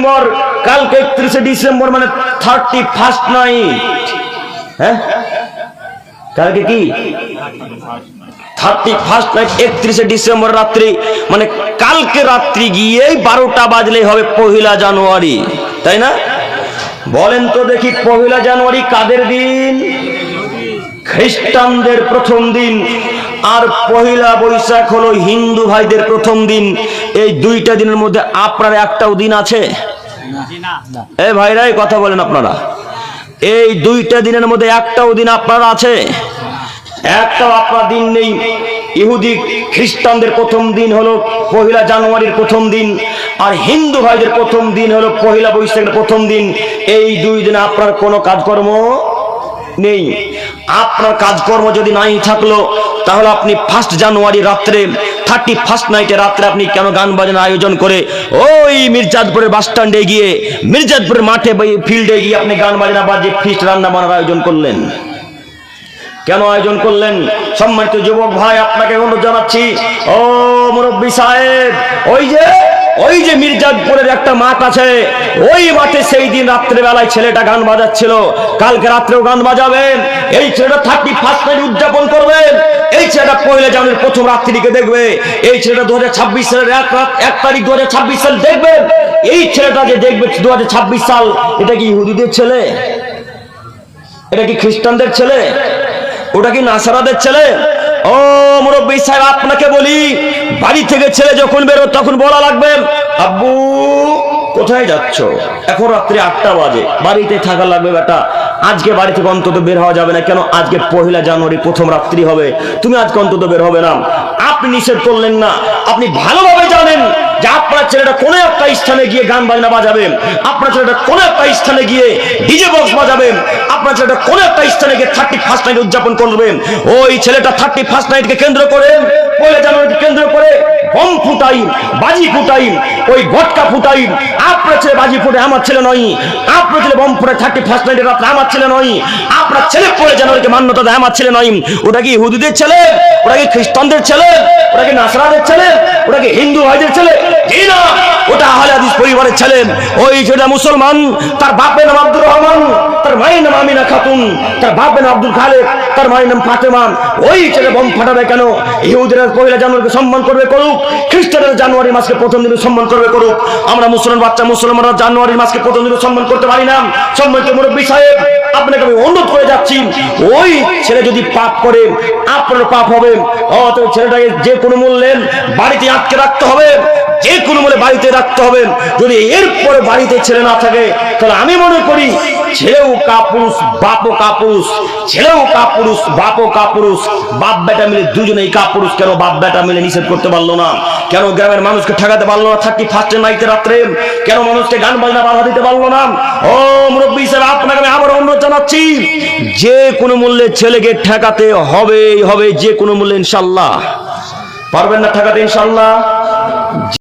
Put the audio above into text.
December, কালকে একত্রিশে December মানে থার্টি ফার্স্ট নাইট হ্যাঁ? কালকে কি? থার্টি ফার্স্ট নাইট একত্রিশে ডিসেম্বর রাত্রি। মানে কালকে রাত্রি গিয়েই বারোটা বাজলেই হবে পহিলা জানুয়ারি। তাই না? বলেন তো দেখি পহিলা জানুয়ারি কাদের দিন? খ্রিস্টানদের প্রথম দিন। আর পহিলা বৈশাখ হলো হিন্দু ভাইদের প্রথম দিন। এই দুইটা দিনের মধ্যে আপনার একটাও দিন আছে? এই কথা বলেন আপনারা। এই দুইটা দিনের মধ্যে একটাও দিন আপনার আছে, একটাও আপনার দিন নেই। ইহুদি খ্রিস্টানদের প্রথম দিন হলো পহিলা জানুয়ারির প্রথম দিন, আর হিন্দু ভাইদের প্রথম দিন হলো পহিলা বৈশাখের প্রথম দিন। এই দুই দিনে আপনার কোনো কাজকর্ম নেই। আপনার কাজকর্ম যদি নাই থাকল, তাহলে আপনি ফার্স্ট জানুয়ারি রাত্রে থার্টি ফার্স্ট নাইটে রাত্রে আপনি কেন গান বাজনা আয়োজন করে ওই মির্জাদপুরের বাস স্ট্যান্ডে গিয়ে মির্জাদপুরের মাঠে ফিল্ডে গিয়ে আপনি গান বাজনা বাজে ফিস্ট রান্না বানার আয়োজন করলেন? কেন আয়োজন করলেন? সম্মানিত যুবক ভাই, আপনাকে অনুরোধ জানাচ্ছি, ও মুরব্বী সাহেব, ওই যে ওই যে মির্জাদপুরের একটা মাঠ আছে, ওই মাঠে সেই দিন রাত্রে বেলায় ছেলেটা গান বাজাচ্ছিল। কালকে রাত্রেও গান বাজাবেন। এই ছেলেটা থার্টি ফার্স্ট নাইট উদযাপন করবেন এই ছেলেটা পয়লা জানুয়ারির প্রথম রাত্রিকে দেখবে। এই ছেলেটা দু হাজার ছাব্বিশ সালের এক রাত এক তারিখ দু হাজার ছাব্বিশ সাল দেখবেন এই ছেলেটা যে দেখবে দু হাজার ছাব্বিশ সাল, এটা কি ইহুদিদের ছেলে? এটা কি খ্রিস্টানদের ছেলে? ওটা কি নাসারাদের ছেলে? ও মুরব্বী সাহেব, আপনাকে বলি, বাড়ি থেকে ছেলে যখন বেরো তখন বলা লাগবে, আব্বু, কোথায় যাচ্ছ? এখন রাত্রি আটটা বাজে, বাড়িতে থাকা লাগবে বেটা। আজকে বাড়ি থেকে অন্তত বের হওয়া যাবে না, কেন? আজকে পহিলা জানুয়ারি, প্রথম রাত্রি হবে। তুমি আজকে অন্তত বের হবে না। আপনি নিষেধ করলেন না। আপনি ভালোভাবে জানেন যে আপনার ছেলেটা কোনো একটা স্থানে গিয়ে গান বাজনা বাজাবেন আপনার ছেলেটা কোনো একটা স্থানে গিয়ে ডিজে বক্স বাজাবেন আপনার ছেলেটা কোনো একটা স্থানে গিয়ে থার্টি ফার্স্ট নাইট উদযাপন করবেন? ওই ছেলেটা থার্টি ফার্স্ট নাইটকে কেন্দ্র করে জানুয়ারিকে কেন্দ্র করে, বম ফুটাই বাজি ফুটাই ওই গটকা ফুটাই আপনার ছেলে বাজি ফুটে আমার ছেলে নয়। আপনার ছেলে বম ফুটে থার্টি ফার্স্ট নাইটের রাত্রে আমার ছেলে নয়। আপনার ছেলে পয়লা জানুয়ারিকে মান্যতা দেয় আমার ছেলে নয়। ওটা কি হুদুদের ছেলে? ওটা কি খ্রিস্টানদের ছেলে? ওটা কি নাসরাদের ছেলে? ওটা কি হিন্দু ভাইদের ছেলে? ওটা আহলে হাদিস পরিবারের ছেলে। ওই ছেলেটা মুসলমান, তার বাপের নাম আব্দুর রহমান, তার মায়ের নাম আমিনা খাতুন, তার বাপের নাম আব্দুল খালেক, তার মায়ের নাম ফাতেমা। ওই ছেলে বম ফাটাবে কেন? ইহুদিরা পয়লা জানুয়ারিকে সম্মান করবে করুক, খ্রিস্টানরা জানুয়ারি মাসকে প্রথম দিনে সম্মান করবে করুক। আমরা মুসলমান বাচ্চা মুসলমানরা জানুয়ারি মাসকে প্রথম দিনে সম্মান করতে পারি না। সম্মানিত মুরব্বী সাহেব, আপনাকে আমি অনুরোধ করে যাচ্ছি, ওই ছেলে যদি পাপ করে, আপনার পাপ হবে। অতএব ছেলেটাকে যে কোনো মূল্যে বাড়িতে আটকে রাখতে হবে। যে কোনো মূল্যে বাড়িতে রাখতে হবে। যদি এরপরে বাড়িতে ছেলে না থাকে, তাহলে আমি মনে করি ছেলেও কাপুরুষ, বাপও কাপুরুষ, ছেলেও কাপুরুষ, বাপও কাপুরুষ। বাপ বেটা মিলে দুজনেই কাপুরুষ, কেন বাপ বেটা মিলে নিষেধ করতে পারল না? কেন গ্রামের মানুষকে ঠেকাতে পারল না থার্টি ফার্স্টে নাইতে রাত্রে? কেন মানুষকে গান বাজনা বাধা দিতে পারল না? ও মুরব্বী হিসেবে আপনাকে আমি আবার অনুরোধ জানাচ্ছি, যে কোনো মূল্যে ছেলেকে ঠেকাতে হবে হবে, যে কোনো মূল্যে ইনশাল্লাহ। পারবেন না ঠেকাতে ইনশাল্লাহ?